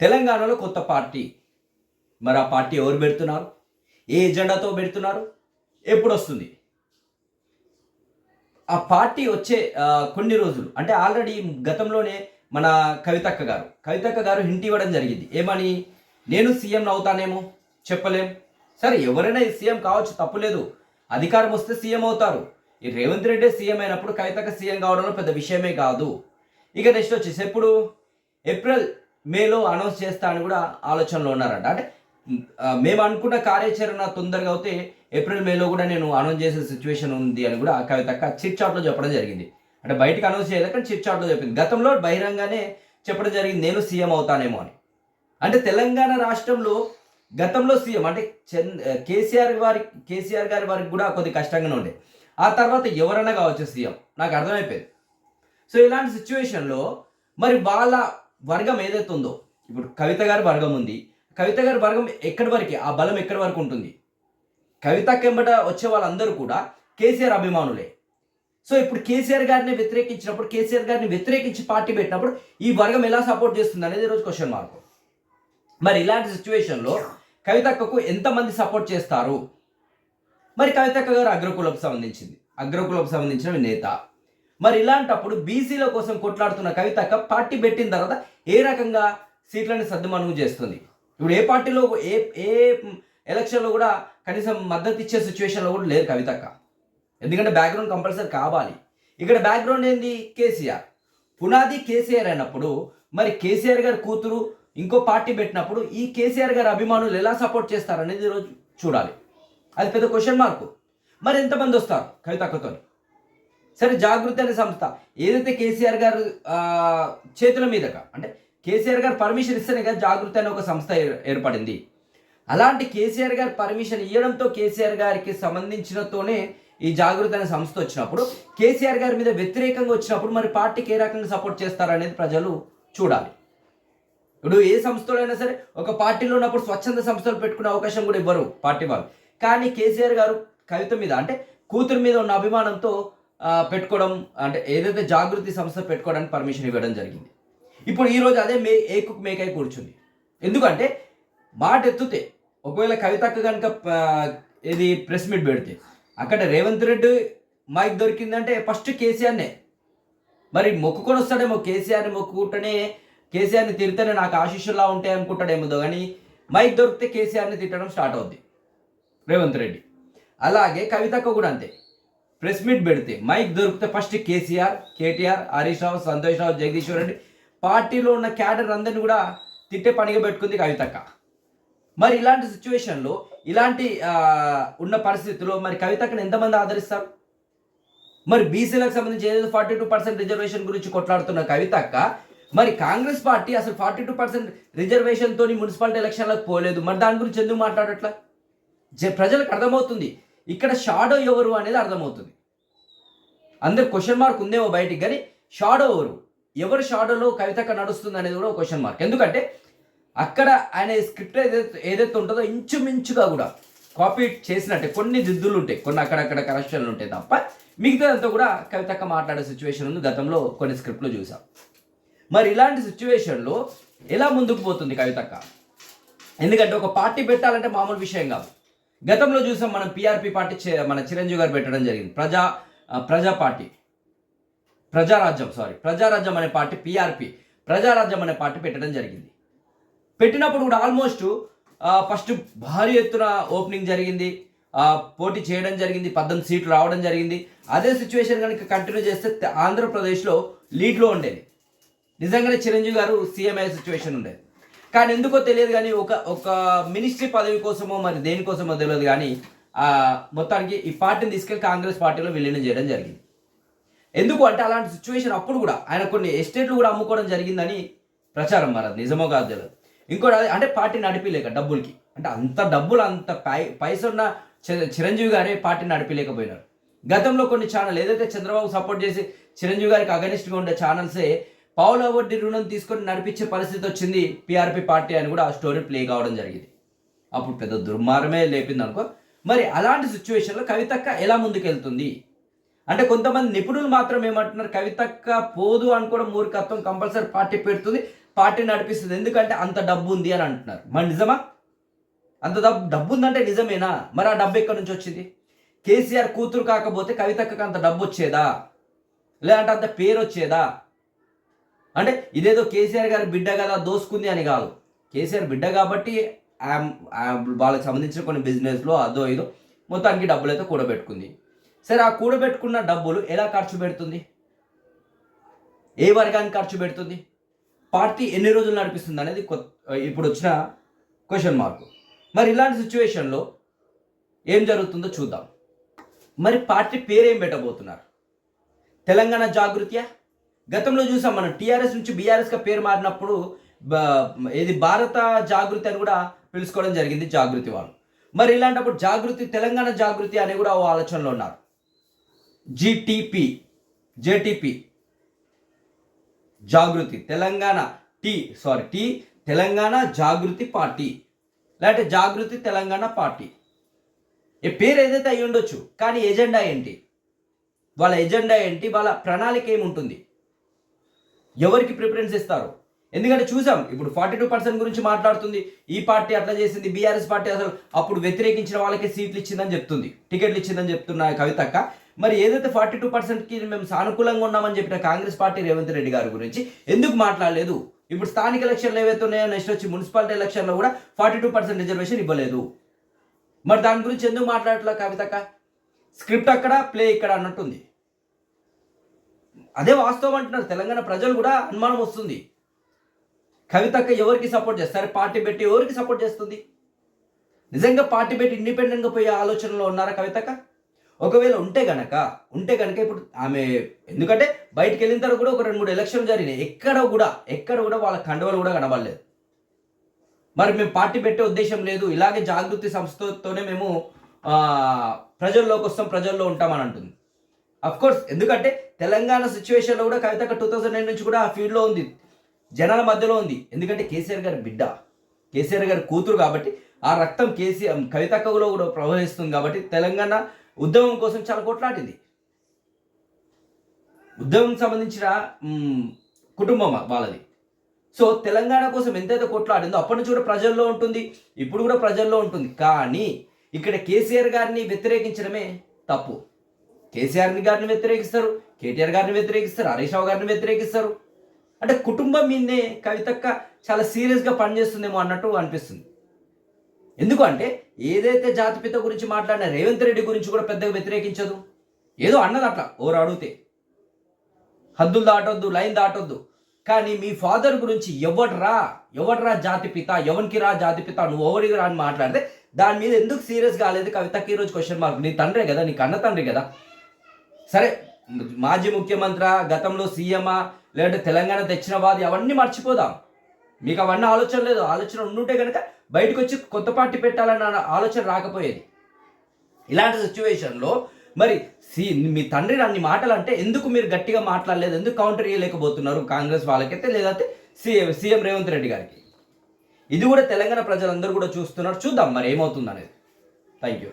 తెలంగాణలో కొత్త పార్టీ. మరి ఆ పార్టీ ఎవరు పెడుతున్నారు? ఏ ఎజెండాతో పెడుతున్నారు? ఎప్పుడు వస్తుంది ఆ పార్టీ వచ్చే కొన్ని రోజులు అంటే ఆల్రెడీ గతంలోనే మన కవితక్క గారు కవితక్క గారు హింట్ ఇవ్వడం జరిగింది. ఏమని? నేను సీఎం అవుతానేమో చెప్పలేం. సరే ఎవరైనా సీఎం కావచ్చు తప్పులేదు అధికారం వస్తే సీఎం అవుతారు. ఈ రేవంత్ రెడ్డి సీఎం అయినప్పుడు కవితక్క సీఎం కావడంలో పెద్ద విషయమే కాదు. ఇక నెక్స్ట్ వచ్చేసి ఎప్పుడు? ఏప్రిల్ మేలో అనౌన్స్ చేస్తా అని కూడా ఆలోచనలో ఉన్నారంట. అంటే మేము అనుకున్న కార్యాచరణ తొందరగా అవుతే ఏప్రిల్ మేలో కూడా నేను అనౌన్స్ చేసే సిచ్యువేషన్ ఉంది అని కూడా కవితక్క చిట్ చాట్లో చెప్పడం జరిగింది. అంటే బయటకు అనౌన్స్ చేయలేదు కానీ చిట్ చాట్లో చెప్పింది. గతంలో బహిరంగానే చెప్పడం జరిగింది నేను సీఎం అవుతానేమో అని. అంటే తెలంగాణ రాష్ట్రంలో గతంలో సీఎం అంటే చంద్ కేసీఆర్ వారి కేసీఆర్ గారి వారికి కూడా కొద్ది కష్టంగానే ఉండే. ఆ తర్వాత ఎవరైనా కావచ్చు సీఎం. నాకు అర్థమైపోయింది. సో ఇలాంటి సిచ్యువేషన్లో మరి వాళ్ళ వర్గం ఏదైతే ఉందో ఇప్పుడు కవిత గారి వర్గం ఉంది. కవిత గారి వర్గం ఎక్కడి వరకు? ఆ బలం ఎక్కడి వరకు ఉంటుంది? కవిత కెంబట వచ్చే వాళ్ళందరూ కూడా కేసీఆర్ అభిమానులే. సో ఇప్పుడు కేసీఆర్ గారిని వ్యతిరేకించినప్పుడు కేసీఆర్ గారిని వ్యతిరేకించి పార్టీ పెట్టినప్పుడు ఈ వర్గం ఎలా సపోర్ట్ చేస్తుంది అనేది ఈరోజు క్వశ్చన్ మార్క్ మరి ఇలాంటి సిచ్యువేషన్లో కవితక్కకు ఎంతమంది సపోర్ట్ చేస్తారు? మరి కవితక్క గారు అగ్రకులకు సంబంధించింది. అగ్రకులకు సంబంధించిన నేత. మరి ఇలాంటప్పుడు బీసీల కోసం కొట్లాడుతున్న కవితక్క పార్టీ పెట్టిన తర్వాత ఏ రకంగా సీట్లను సర్దుమనుగు చేస్తుంది? ఇప్పుడు ఏ పార్టీలో ఏ ఏ ఎలక్షన్లో కూడా కనీసం మద్దతు ఇచ్చే సిచ్యువేషన్లో కూడా లేరు కవితక్క ఎందుకంటే బ్యాక్గ్రౌండ్ కంపల్సరీ కావాలి. ఇక్కడ బ్యాక్గ్రౌండ్ ఏంది? కేసీఆర్. పునాది కేసీఆర్ అయినప్పుడు మరి కేసీఆర్ గారి కూతురు ఇంకో పార్టీ పెట్టినప్పుడు ఈ కేసీఆర్ గారి అభిమానులు ఎలా సపోర్ట్ చేస్తారనేది ఈరోజు చూడాలి. అది పెద్ద క్వశ్చన్ మార్కు. మరి ఎంతమంది వస్తారు కవితక్కతో సరే జాగృతి అనే సంస్థ ఏదైతే కేసీఆర్ గారు చేతుల మీదగా అంటే కేసీఆర్ గారు పర్మిషన్ ఇస్తేనే కదా జాగృతి అనే ఒక సంస్థ ఏర్- ఏర్పడింది. అలాంటి కేసీఆర్ గారు పర్మిషన్ ఇవ్వడంతో కేసీఆర్ గారికి సంబంధించినతోనే ఈ జాగృతి అనే సంస్థ వచ్చినప్పుడు కేసీఆర్ గారి మీద వ్యతిరేకంగా వచ్చినప్పుడు మరి పార్టీకి ఏ రకంగా సపోర్ట్ చేస్తారనేది ప్రజలు చూడాలి. ఇప్పుడు ఏ సంస్థలో అయినా సరే ఒక పార్టీలో ఉన్నప్పుడు స్వచ్ఛంద సంస్థలు పెట్టుకునే అవకాశం కూడా ఇవ్వరు పార్టీ వాళ్ళు. కానీ కేసీఆర్ గారు కవిత మీద అంటే కూతురు మీద ఉన్న అభిమానంతో పెట్టుకోవడం అంటే ఏదైతే జాగృతి సంస్థ పెట్టుకోవడానికి పర్మిషన్ ఇవ్వడం జరిగింది. ఇప్పుడు ఈరోజు అదే మే ఏకుక్ మేకై కూర్చుంది. ఎందుకంటే మాట ఎత్తుతే ఒకవేళ కవితక్క కనుక ఇది ప్రెస్ మీట్ పెడితే అక్కడ రేవంత్ రెడ్డి మైక్ దొరికిందంటే ఫస్ట్ కేసీఆర్నే. మరి మొక్కుకొని వస్తాడేమో కేసీఆర్ని మొక్కుకుంటేనే కేసీఆర్ని తిడితేనే నాకు ఆశీస్సులా ఉంటాయి అనుకుంటాడేమో కానీ మైక్ దొరికితే కేసీఆర్ని తిట్టడం స్టార్ట్ అవుద్ది. రేవంత్ రెడ్డి. అలాగే కవితక్క కూడా అంతే. ప్రెస్ మీట్ పెడితే మైక్ దొరికితే first KCR KTR Harish Rao Santosh Rao Jagadishwar Reddy పార్టీలో ఉన్న క్యాడర్ అందరిని కూడా తిట్టే పనిగా పెట్టుకుంది కవితక్క. మరి ఇలాంటి సిచ్యువేషన్లో ఇలాంటి ఉన్న పరిస్థితుల్లో మరి కవితక్కను ఎంతమంది ఆదరిస్తారు? మరి బీసీలకు సంబంధించి ఏదైతే ఫార్టీ టూ పర్సెంట్ రిజర్వేషన్ గురించి కొట్లాడుతున్న కవితక్క మరి కాంగ్రెస్ పార్టీ అసలు ఫార్టీ టూ పర్సెంట్ రిజర్వేషన్తో మున్సిపాలిటీ ఎలక్షన్లకు పోలేదు. మరి దాని గురించి ఎందుకు మాట్లాడట్లా? జ- ప్రజలకు అర్థమవుతుంది. ఇక్కడ షాడో ఎవరు అనేది అర్థమవుతుంది. అందరు క్వశ్చన్ మార్క్ ఉందేమో బయటికి కానీ షాడో ఎవరు? ఎవరు షాడోలో కవితక్క నడుస్తుంది అనేది కూడా క్వశ్చన్ మార్క్ ఎందుకంటే అక్కడ ఆయన స్క్రిప్ట్ ఏదైతే ఏదైతే ఉంటుందో ఇంచుమించుగా కూడా కాపీ చేసినట్టే కొన్ని దిద్దులు ఉంటాయి కొన్ని అక్కడక్కడ కరెక్షన్లు ఉంటాయి తప్ప మిగతాదంతా కూడా కవితక్క మాట్లాడే సిచ్యువేషన్ ఉంది. గతంలో కొన్ని స్క్రిప్ట్లు చూసాం. మరి ఇలాంటి సిచ్యువేషన్లో ఎలా ముందుకు పోతుంది కవితక్క ఎందుకంటే ఒక పార్టీ పెట్టాలంటే మామూలు విషయం కాదు. గతంలో చూసాం మనం పిఆర్పి పార్టీ మన చిరంజీవి గారు పెట్టడం జరిగింది. ప్రజా ప్రజా పార్టీ. ప్రజారాజ్యం సారీ ప్రజారాజ్యం అనే పార్టీ పిఆర్పి ప్రజారాజ్యం అనే పార్టీ పెట్టడం జరిగింది. పెట్టినప్పుడు కూడా ఆల్మోస్ట్ ఫస్ట్ భారీ ఎత్తున ఓపెనింగ్ జరిగింది. పోటీ చేయడం జరిగింది. పద్దెనిమిది సీట్లు రావడం జరిగింది. అదే సిచ్యువేషన్ కనుక కంటిన్యూ చేస్తే ఆంధ్రప్రదేశ్లో లీడ్లో ఉండేది. నిజంగానే చిరంజీవి గారు సీఎం అయ్యే సిచ్యువేషన్ ఉండేది. కానీ ఎందుకో తెలియదు కానీ ఒక ఒక మినిస్ట్రీ పదవి కోసమో మరి దేనికోసమో తెలియదు కానీ ఆ, మొత్తానికి ఈ పార్టీని తీసుకెళ్ళి కాంగ్రెస్ పార్టీలో విలీనం చేయడం జరిగింది. ఎందుకు అంటే అలాంటి సిచ్యువేషన్ అప్పుడు కూడా ఆయన కొన్ని ఎస్టేట్లు కూడా అమ్ముకోవడం జరిగిందని ప్రచారం మరి అది నిజమో కాదు తెలియదు. ఇంకోటి అంటే పార్టీ నడిపిలేక డబ్బులకి. అంటే అంత డబ్బులు అంత పై పైసన్న చిరంజీవి గారే పార్టీ నడిపిలేకపోయినారు. గతంలో కొన్ని ఛానల్ ఏదైతే చంద్రబాబు సపోర్ట్ చేసి చిరంజీవి గారికి అగనిస్ట్గా ఉండే ఛానల్సే పావుల వడ్డీ రుణం తీసుకొని నడిపించే పరిస్థితి వచ్చింది పిఆర్పి పార్టీ అని కూడా ఆ స్టోరీ ప్లే కావడం జరిగింది. అప్పుడు పెద్ద దుర్మార్గమే లేపింది అనుకో. మరి అలాంటి సిచ్యువేషన్లో కవితక్క ఎలా ముందుకెళ్తుంది? అంటే కొంతమంది నిపుణులు మాత్రం ఏమంటున్నారు కవితక్క పోదు అనుకోవడం మూర్ఖత్వం కంపల్సరీ పార్టీ పెడుతుంది పార్టీ నడిపిస్తుంది. ఎందుకంటే అంత డబ్బు ఉంది అని అంటున్నారు. మరి నిజమా? అంత డబ్బు డబ్బు ఉందంటే నిజమేనా? మరి ఆ డబ్బు ఎక్కడి నుంచి వచ్చింది? కేసీఆర్ కూతురు కాకపోతే కవితక్కకు అంత డబ్బు వచ్చేదా? లేదంటే అంత పేరు వచ్చేదా? అంటే ఇదేదో కేసీఆర్ గారి బిడ్డ కదా దోసుకుంది అని కాదు. కేసీఆర్ బిడ్డ కాబట్టి ఆమ్- వాళ్ళకి సంబంధించిన కొన్ని బిజినెస్లో అదో ఇదో మొత్తానికి డబ్బులు అయితే కూడబెట్టుకుంది. సరే ఆ కూడబెట్టుకున్న డబ్బులు ఎలా ఖర్చు పెడుతుంది? ఏ వర్గానికి ఖర్చు పెడుతుంది? పార్టీ ఎన్ని రోజులు నడిపిస్తుంది అనేది కొత్త ఇప్పుడు వచ్చిన క్వశ్చన్ మార్క్ మరి ఇలాంటి సిచ్యువేషన్లో ఏం జరుగుతుందో చూద్దాం. మరి పార్టీ పేరేం పెట్టబోతున్నారు? తెలంగాణ జాగృత్యా? గతంలో చూసాం మనం టీఆర్ఎస్ నుంచి బీఆర్ఎస్గా పేరు మారినప్పుడు ఇది ఏది భారత జాగృతి అని కూడా పిలుచుకోవడం జరిగింది జాగృతి వాళ్ళు. మరి ఇలాంటప్పుడు జాగృతి తెలంగాణ జాగృతి అని కూడా ఓ ఆలోచనలో ఉన్నారు. GTP JTP Jagruthi Telangana T sorry T Telangana Jagruthi party. లేదంటే జాగృతి తెలంగాణ పార్టీ. ఈ పేరు ఏదైతే అయి ఉండొచ్చు కానీ ఎజెండా ఏంటి? వాళ్ళ ఎజెండా ఏంటి? వాళ్ళ ప్రణాళిక ఏముంటుంది? ఎవరికి ప్రిఫరెన్స్ ఇస్తారు? ఎందుకంటే చూసాం ఇప్పుడు ఫార్టీ టూ పర్సెంట్ గురించి మాట్లాడుతుంది. ఈ పార్టీ అట్లా చేసింది బీఆర్ఎస్ పార్టీ అసలు అప్పుడు వ్యతిరేకించిన వాళ్ళకి సీట్లు ఇచ్చిందని చెప్తుంది టికెట్లు ఇచ్చిందని చెప్తున్న కవితక్క. మరి ఏదైతే ఫార్టీ టూ పర్సెంట్కి మేము సానుకూలంగా ఉన్నామని చెప్పిన కాంగ్రెస్ పార్టీ రేవంత్ రెడ్డి గారి గురించి ఎందుకు మాట్లాడలేదు? ఇప్పుడు స్థానిక ఎలక్షన్లు ఏవైతే ఉన్నాయో నెక్స్ట్ వచ్చి మున్సిపాలిటీ ఎలక్షన్లో కూడా ఫార్టీ టూ పర్సెంట్ రిజర్వేషన్ ఇవ్వలేదు. మరి దాని గురించి ఎందుకు మాట్లాడట్లా కవితక్క? స్క్రిప్ట్ అక్కడ ప్లే ఇక్కడ అన్నట్టుంది. అదే వాస్తవం అంటున్నారు. తెలంగాణ ప్రజలు కూడా అనుమానం వస్తుంది. కవితక్క ఎవరికి సపోర్ట్ చేస్తారు పార్టీ పెట్టి ఎవరికి సపోర్ట్ చేస్తుంది? నిజంగా పార్టీ పెట్టి ఇండిపెండెంట్గా పోయే ఆలోచనలో ఉన్నారా కవితక్క? ఒకవేళ ఉంటే గనక ఉంటే గనక ఇప్పుడు ఆమె ఎందుకంటే బయటికి వెళ్ళిన తర్వాత కూడా ఒక రెండు మూడు ఎలక్షన్లు జరిగినాయి. ఎక్కడ కూడా ఎక్కడ కూడా వాళ్ళ కండవలు కూడా కనబడలేదు. మరి మేము పార్టీ పెట్టే ఉద్దేశం లేదు. ఇలాగే జాగృతి సంస్థతోనే మేము ప్రజల్లోకి వస్తాం ప్రజల్లో ఉంటామని అంటుంది. కోర్స్ ఎందుకంటే తెలంగాణ సిచ్యువేషన్లో కూడా కవిత టూ థౌజండ్ నైన్ నుంచి కూడా ఆ ఫీల్డ్లో ఉంది. జనాల మధ్యలో ఉంది. ఎందుకంటే కేసీఆర్ గారి బిడ్డ కేసీఆర్ గారి కూతురు కాబట్టి ఆ రక్తం కేసీఆర్ కవితక్కలో కూడా ప్రవహిస్తుంది కాబట్టి తెలంగాణ ఉద్యమం కోసం చాలా కొట్లాడింది. ఉద్యమం సంబంధించిన కుటుంబం వాళ్ళది. సో తెలంగాణ కోసం ఎంతైతే కొట్లాడిందో అప్పటి నుంచి కూడా ప్రజల్లో ఉంటుంది ఇప్పుడు కూడా ప్రజల్లో ఉంటుంది. కానీ ఇక్కడ కేసీఆర్ గారిని వ్యతిరేకించడమే తప్పు. కేసీఆర్ గారిని వ్యతిరేకిస్తారు కేటీఆర్ గారిని వ్యతిరేకిస్తారు హరీష్ రావు గారిని వ్యతిరేకిస్తారు. అంటే కుటుంబం మీదే కవితక్క చాలా సీరియస్గా పనిచేస్తుందేమో అన్నట్టు అనిపిస్తుంది. ఎందుకంటే ఏదైతే జాతిపిత గురించి మాట్లాడిన రేవంత్ రెడ్డి గురించి కూడా పెద్దగా వ్యతిరేకించదు. ఏదో అన్నది అట్లా ఓరు అడిగితే. హద్దులు దాటొద్దు లైన్ దాటొద్దు. కానీ మీ ఫాదర్ గురించి ఎవడ్రా ఎవడ్రా జాతిపిత ఎవరికి రా జాతిపిత నువ్వు ఎవరికి రా అని మాట్లాడితే దాని మీద ఎందుకు సీరియస్ కాలేదు కవితకి ఈరోజు క్వశ్చన్ మార్క్ నీ తండ్రే కదా నీ కన్న తండ్రి కదా. సరే మాజీ ముఖ్యమంత్రి గతంలో సీఎమా లేదంటే తెలంగాణ తెచ్చిన వాది అవన్నీ మర్చిపోదాం. మీకు అవన్నీ ఆలోచన లేదు. ఆలోచన ఉండుంటే కనుక బయటకు వచ్చి కొత్త పార్టీ పెట్టాలన్న ఆలోచన రాకపోయేది. ఇలాంటి సిచ్యువేషన్లో మరి సి మీ తండ్రి అన్ని మాటలు అంటే ఎందుకు మీరు గట్టిగా మాట్లాడలేదు? ఎందుకు కౌంటర్ చేయలేకపోతున్నారు కాంగ్రెస్ వాళ్ళకైతే లేదంటే సీఎం సీఎం రేవంత్ రెడ్డి గారికి? ఇది కూడా తెలంగాణ ప్రజలందరూ కూడా చూస్తున్నారు. చూద్దాం మరి ఏమవుతుంది అనేది థ్యాంక్ యూ